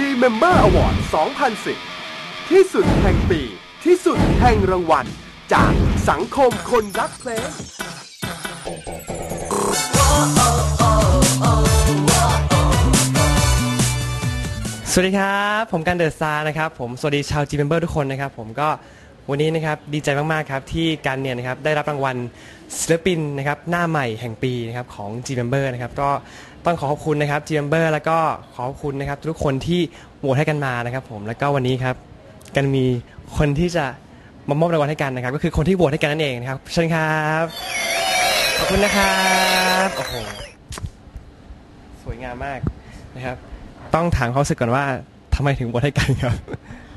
G Member Award 2010 ที่สุดแห่งปี ที่สุดแห่งรางวัล จากสังคมคนรักเพลง สวัสดีครับ ผมกันเดอะสตาร์นะครับ ผมสวัสดีชาว G Member ทุกคนนะครับ ผมก็วันนี้นะครับดีใจมาก ๆ ครับ ที่กันเนี่ยนะครับได้รับรางวัลศิลปินนะครับหน้าใหม่แห่งปีนะครับของ G Member นะครับก็ ต้องขอขอบคุณนะครับ G Member แล้วก็ขอขอบคุณนะครับ ทุกคนที่โหวตให้กันมานะครับ ผมแล้วก็วันนี้ครับกันมีคนที่จะมามอบรางวัลให้กันนะครับ ก็คือคนที่โหวตให้กันนั่นเองนะครับเชิญครับขอบคุณนะครับโอ้โหสวยงามมากนะครับ ต้องถามเขามรู้สึกก่อนว่าทำไมถึงโหวตให้กันครับ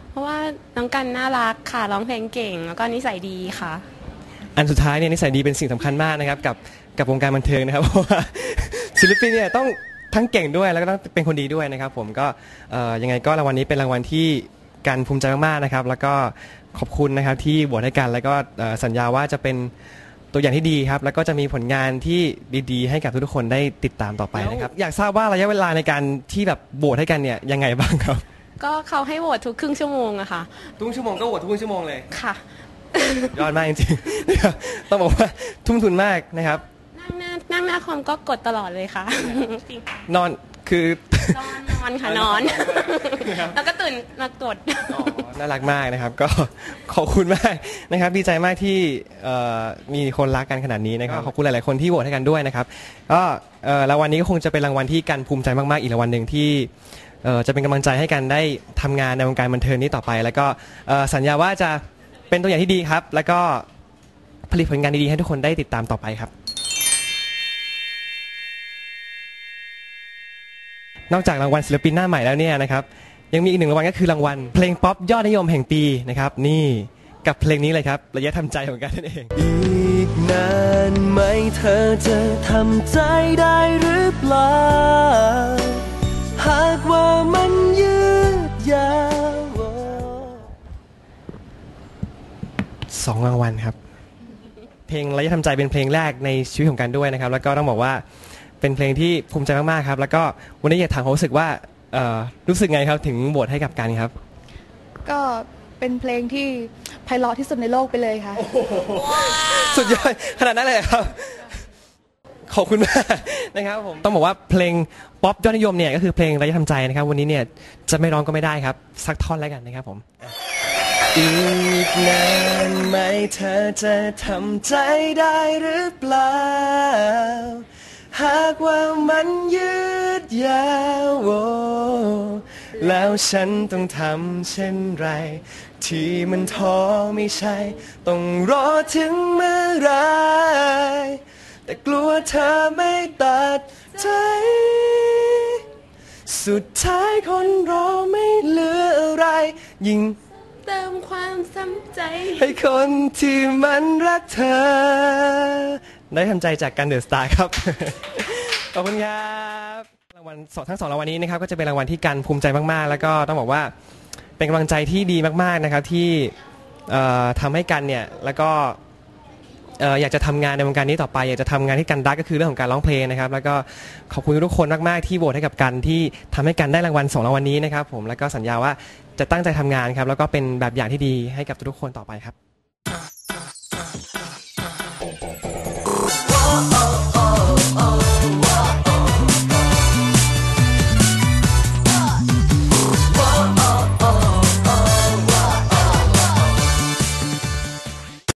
เพราะว่าน้องกันน่ารักค่ะร้องเพลงเก่ง แล้วก็นิสัยดีค่ะ อันสุดท้ายเนี่ยนิสัยดีเป็นสิ่งสำคัญมากนะครับ กับกับวงการบันเทิงนะครับเพราะว่า ศิลปินเนี่ยต้องทั้งเก่งด้วยแล้วก็ต้องเป็นคนดีด้วยนะครับ ผมก็เอ่อยังไงก็รางวัลนี้เป็นรางวัลที่การภูมิใจมากๆนะครับ แล้วก็ขอบคุณนะครับที่โหวตให้กันแล้วก็เอ่อสัญญาว่าจะเป็นตัวอย่างที่ดีครับ แล้วก็จะมีผลงานที่ดีๆ ให้กับทุกๆคนได้ติดตามต่อไปนะครับ อยากทราบว่าระยะเวลาในการที่แบบโหวตให้กันเนี่ยยังไงบ้างครับก็เขาให้โหวตทุกครึ่งชั่วโมงอะค่ะ ทุกชั่วโมงก็โหวตทุกชั่วโมงเลยค่ะ ยอดมากจริงๆนะครับต้องบอกว่าทุ่มทุนมากนะครับ นั่งหน้านั่งหน้าคอมก็กดตลอดเลยค่ะจริงนอนคือนอนนอนค่ะนอน แล้วก็ตื่นมากดอ๋อน่ารักมากนะครับ ก็ขอบคุณมากนะครับ ดีใจมากที่เอ่อมีคนรักกันขนาดนี้นะครับ ขอบคุณหลาย ๆ คนที่โหวตให้กันด้วยนะครับก็เอ่อรางวัลนี้ก็คงจะเป็นรางวัลที่กันภูมิใจมาก ๆ อีกรางวัลหนึ่งที่เอ่อจะเป็นกำลังใจให้กันได้ทำงานในวงการบันเทิงนี้ต่อไป แล้วก็เอ่อสัญญาว่าจะเป็นตัวอย่างที่ดีครับ แล้วก็ผลิตผลงานดี ๆ ให้ทุกคนได้ติดตามต่อไปครับ นอกจากรางวัลศิลปินหน้าใหม่แล้วเนี่ยนะครับยังมีอีกหนึ่งรางวัลก็คือรางวัล เพลงป๊อปยอดนิยมแห่งปีนะครับนี่กับเพลงนี้เลยครับระยะทำใจของกันนั่นเอง อีกนานไหมเธอจะทำใจได้หรือเปล่า หากว่ามันยืดยาวสองรางวัลครับ เพลงระยะทำใจเป็นเพลงแรกในชีวิตของกันด้วยนะครับ แล้วก็ต้องบอกว่า เป็นเพลงที่ภูมิใจมากๆครับ แล้วก็วันนี้อยากถามความรู้สึกว่าเอ่อรู้สึกไงครับถึงโหวตให้กับกันครับ ก็เป็นเพลงที่ไพเราะที่สุดในโลกไปเลยค่ะ สุดยอดขนาดนั้นเลยเหรอครับ ขอบคุณมากนะครับผมต้องบอกว่าเพลงป๊อปยอดนิยมเนี่ยก็คือเพลงระยะทำใจนะครับ วันนี้เนี่ยจะไม่ร้องก็ไม่ได้ครับ สักท่อนแล้วกันนะครับผม อีกนานไหมเธอจะทำใจได้หรือเปล่า หากว่ามันยืดยาวโอ้แล้วฉันต้องทำเช่นไร ที่มันท้อไม่ใช่ ต้องรอถึงเมื่อไรแต่กลัวเธอไม่ตัดใจ สุดท้ายคนรอไม่เหลืออะไร ยิ่งเติมความซ้ำใจ ให้คนที่มันรักเธอ ได้ทำใจจากกันเดอะสตาร์ครับ ขอบคุณครับรางวัลสองทั้งสองรางวัลนี้นะครับก็จะเป็นรางวัลที่กันภูมิใจมากๆ แล้วก็ต้องบอกว่าเป็นกำลังใจที่ดีมากๆนะครับที่เอ่อทำให้กันเนี่ยแล้วก็เอ่ออยากจะทำงานในวงการนี้ต่อไป อยากจะทำงานที่กันรักก็คือเรื่องของการร้องเพลงนะครับแล้วก็ขอบคุณทุกคนมากๆที่โหวตให้กับกันที่ทำให้กันได้รางวัลสองรางวัลนี้นะครับผมแล้วก็สัญญาว่าจะตั้งใจทำงานครับแล้วก็เป็นแบบอย่างที่ดีให้กับทุกๆคนต่อไปครับ